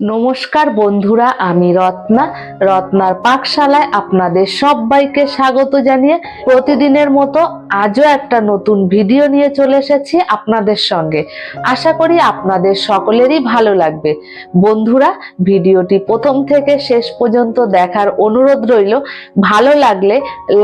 নমস্কার বন্ধুরা, আমি রত্না। রত্নার পাকশালায় আপনাদের সবাইকে স্বাগত জানিয়ে প্রতিদিনের মতো আজও একটা নতুন ভিডিও নিয়ে চলে এসেছি আপনাদের সঙ্গে। আশা করি আপনাদের সকলেরই ভালো লাগবে। বন্ধুরা, ভিডিওটি প্রথম থেকে শেষ পর্যন্ত দেখার অনুরোধ রইল, ভালো লাগলে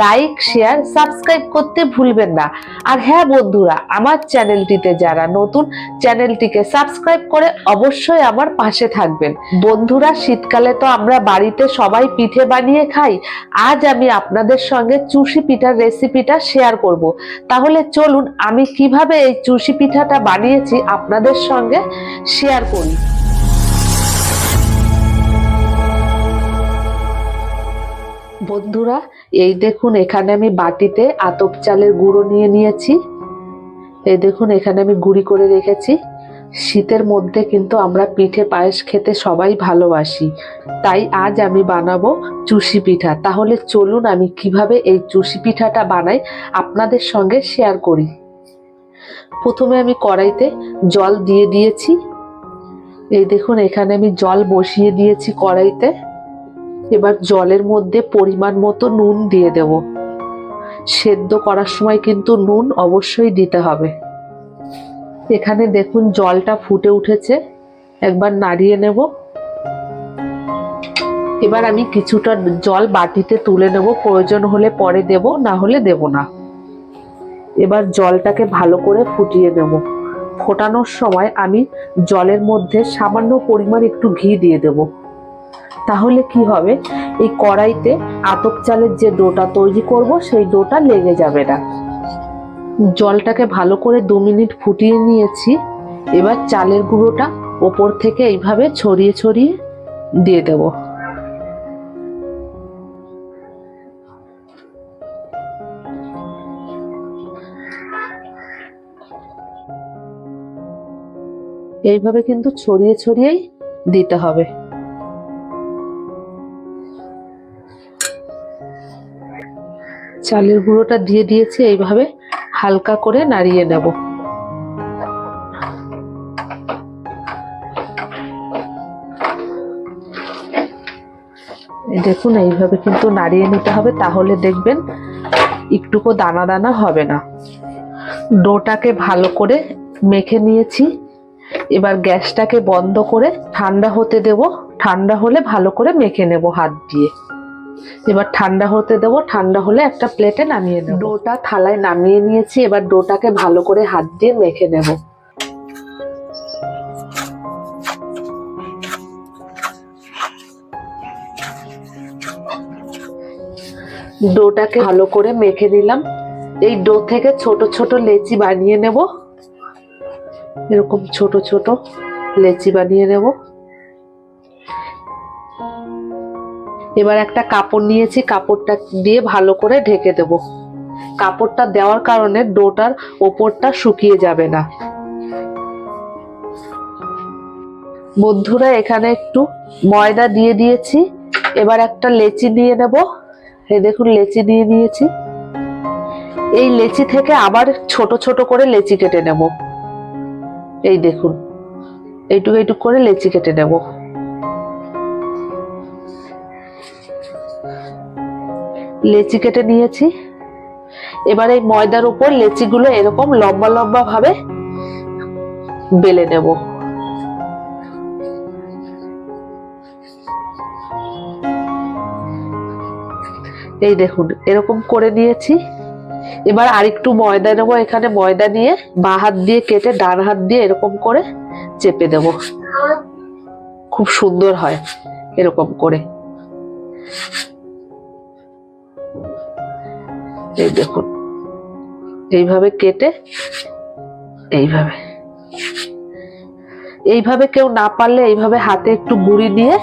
লাইক, শেয়ার, সাবস্ক্রাইব করতে ভুলবেন না। আর হ্যাঁ বন্ধুরা, আমার চ্যানেলটিতে যারা নতুন, চ্যানেলটিকে সাবস্ক্রাইব করে অবশ্যই আমার পাশে থাকবেন। বন্ধুরা, শীতকালে তো আমরা বাড়িতে সবাই পিঠে বানিয়ে খাই। আজ আমি আপনাদের সঙ্গে চুষি পিঠার রেসিপিটা শেয়ার করব। তাহলে চলুন, আমি কীভাবে এই চুষি পিঠাটা বানিয়েছি আপনাদের সঙ্গে শেয়ার করি। বন্ধুরা, এই দেখুন, এখানে আমি বাটিতে আতপ চালের গুঁড়ো নিয়ে নিয়েছি। এই দেখুন, এখানে আমি গুঁড়ি করে রেখেছি। শীতের মধ্যে কিন্তু আমরা পিঠে পায়েস খেতে সবাই ভালোবাসি। তাই আজ আমি বানাবো চুষি পিঠা। তাহলে চলুন আমি কীভাবে এই চুষি পিঠাটা বানাই আপনাদের সঙ্গে শেয়ার করি। প্রথমে আমি কড়াইতে জল দিয়ে দিয়েছি। এই দেখুন, এখানে আমি জল বসিয়ে দিয়েছি কড়াইতে। এবার জলের মধ্যে পরিমাণ মতো নুন দিয়ে দেব। সেদ্ধ করার সময় কিন্তু নুন অবশ্যই দিতে হবে। এখানে দেখুন জলটা ফুটে উঠেছে। একবার নাড়িয়ে নেব। এবার আমি কিছুটা জল বাটিতে তুলে নেব। প্রয়োজন হলে পরে দেব, না হলে দেব না। এবার জলটাকে ভালো করে ফুটিয়ে নেব। ফোটানোর সময় আমি জলের মধ্যে সামান্য পরিমাণ একটু ঘি দিয়ে দেব। তাহলে কি হবে? এই কড়াইতে আতপ চালের যে ডোটা তৈরি করব, সেই ডোটা লেগে যাবে না। জলটাকে ভালো করে দু মিনিট ফুটিয়ে নিয়েছি। এবার চালের গুঁড়োটা ওপর থেকে এইভাবে ছড়িয়ে ছড়িয়ে দিয়ে দেব। এইভাবে কিন্তু ছড়িয়ে ছড়িয়েই দিতে হবে। চালের গুঁড়োটা দিয়ে দিয়েছি, এইভাবে হালকা করে নাড়িয়ে নেব। দেখুন, এইভাবে কিন্তু নাড়িয়ে নিতে হবে, তাহলে দেখবেন একটুকু দানা দানা হবে না। ডোটাকে ভালো করে মেখে নিয়েছি। এবার গ্যাসটাকে বন্ধ করে ঠান্ডা হতে দেব। ঠান্ডা হলে ভালো করে মেখে নেব হাত দিয়ে। এবার ঠান্ডা হতে দেবো, ঠান্ডা হলে একটা প্লেটে নামিয়ে নেব। ডোটা থালায় নামিয়ে নিয়েছি, এবার ডোটাকে ভালো করে হাত দিয়ে মেখে নেব। ডোটাকে ভালো করে মেখে নিলাম। এই ডো থেকে ছোট ছোট লেচি বানিয়ে নেব। এরকম ছোট ছোট লেচি বানিয়ে নেব। এবার একটা কাপড় নিয়েছি, কাপড়টা দিয়ে ভালো করে ঢেকে দেব। কাপড়টা দেওয়ার কারণে ডোটার ওপরটা শুকিয়ে যাবে না। বন্ধুরা, এখানে একটু ময়দা দিয়ে দিয়েছি। এবার একটা লেচি নিয়ে নেব। এই দেখুন, লেচি নিয়ে নিয়েছি এই লেচি থেকে আবার ছোট ছোট করে লেচি কেটে নেব। এই দেখুন, এইটুকু এইটুকু করে লেচি কেটে নেব। লেচি কেটে নিয়েছি। এবার এই ময়দার উপর লেচিগুলো এরকম লম্বা লম্বা ভাবে বেলে নেব। এই দেখুন, এরকম করে নিয়েছি। এবার আরেকটু ময়দা নেব এখানে, ময়দা নিয়ে বা হাত দিয়ে কেটে ডান হাত দিয়ে এরকম করে চেপে দেব। খুব সুন্দর হয় এরকম করে। এই দেখুন। এইভাবে কেটে, এইভাবে। এইভাবে কেউ না পারলে এইভাবে হাতে একটু গুঁড়ি দিয়ে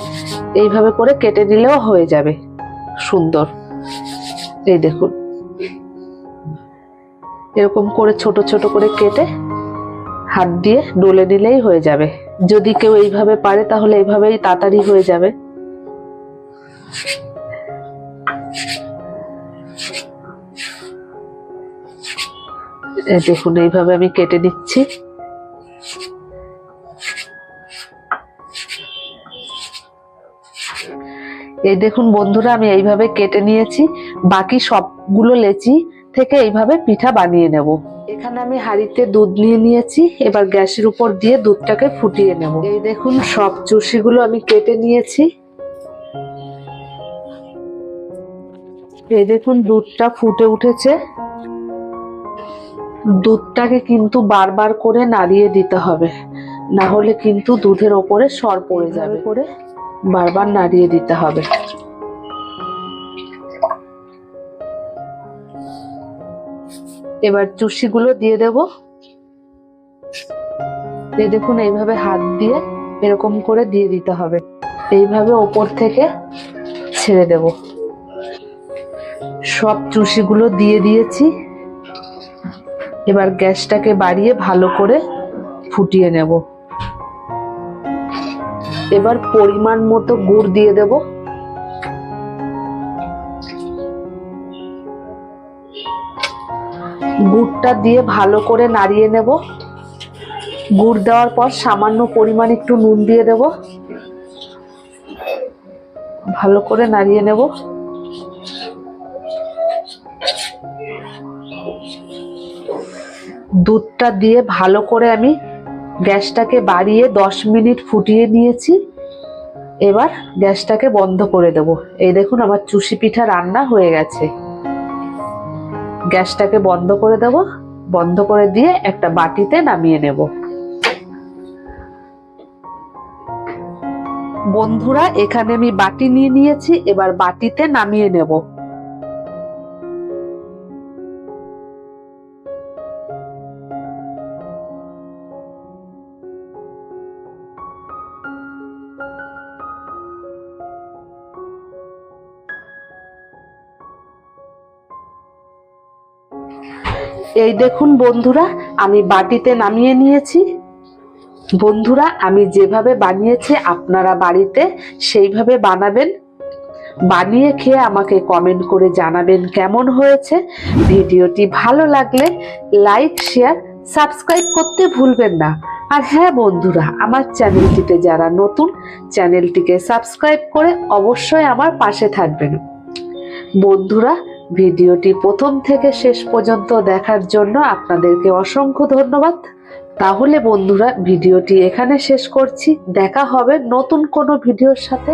এইভাবে করে কেটে নিলেও হয়ে যাবে। সুন্দর। এই দেখুন। এরকম করে ছোট ছোট করে কেটে হাত দিয়ে ডলে নিলেই হয়ে যাবে। যদি কেউ এইভাবে পারে তাহলে এইভাবেই তাড়াতাড়ি হয়ে যাবে। দেখুন, এইভাবে আমি কেটে নিচ্ছি। এই দেখুন বন্ধুরা, আমি এইভাবে কেটে নিয়েছি। বাকি সবগুলো লেচি থেকে এইভাবে পিঠা বানিয়ে নেব। এখানে আমি হাঁড়িতে দুধ নিয়ে নিয়েছি। এবার গ্যাসের উপর দিয়ে দুধটাকে ফুটিয়ে নেব। এই দেখুন, সব চুষিগুলো আমি কেটে নিয়েছি। এই দেখুন, দুধটা ফুটে উঠেছে। দুধটাকে কিন্তু বারবার করে নাড়িয়ে দিতে হবে। না হলে কিন্তু দুধের ওপরে সর পড়ে যাবে। করে বারবার নাড়িয়ে দিতে হবে। এবার চুষিগুলো দিয়ে দেব। এই দেখুন এইভাবে হাত দিয়ে এরকম করে দিয়ে দিতে হবে। এইভাবে ওপর থেকে ছেড়ে দেব। সব চুষিগুলো দিয়ে দিয়েছি। এবার গ্যাসটাকে বাড়িয়ে ভালো করে ফুটিয়ে নেব। এবার পরিমাণ মতো গুড় দিয়ে দেব। গুড়টা দিয়ে ভালো করে নাড়িয়ে নেব। গুড় দেওয়ার পর সামান্য পরিমাণ একটু নুন দিয়ে দেব। ভালো করে নাড়িয়ে নেব। দুধটা দিয়ে ভালো করে আমি গ্যাসটাকে বাড়িয়ে দশ মিনিট ফুটিয়ে নিয়েছি। এবার গ্যাসটাকে বন্ধ করে দেব। এই দেখুন আমার চুষি পিঠা রান্না হয়ে গেছে। গ্যাসটাকে বন্ধ করে দেব। বন্ধ করে দিয়ে একটা বাটিতে নামিয়ে নেব। বন্ধুরা, এখানে আমি বাটি নিয়ে নিয়েছি। এবার বাটিতে নামিয়ে নেব। এই দেখুন বন্ধুরা, আমি বাটিতে নামিয়ে নিয়েছি। বন্ধুরা, আমি যেভাবে বানিয়েছি আপনারা বাড়িতে সেইভাবে বানাবেন। বানিয়ে খেয়ে আমাকে কমেন্ট করে জানাবেন কেমন হয়েছে। ভিডিওটি ভালো লাগলে লাইক শেয়ার সাবস্ক্রাইব করতে ভুলবেন না। আর হ্যাঁ বন্ধুরা, আমার চ্যানেলটিতে যারা নতুন, চ্যানেলটিকে সাবস্ক্রাইব করে অবশ্যই আমার পাশে থাকবেন। বন্ধুরা ভিডিওটি প্রথম থেকে শেষ পর্যন্ত দেখার জন্য আপনাদেরকে অসংখ্য ধন্যবাদ। তাহলে বন্ধুরা, ভিডিওটি এখানে শেষ করছি। দেখা হবে নতুন কোনো ভিডিওর সাথে।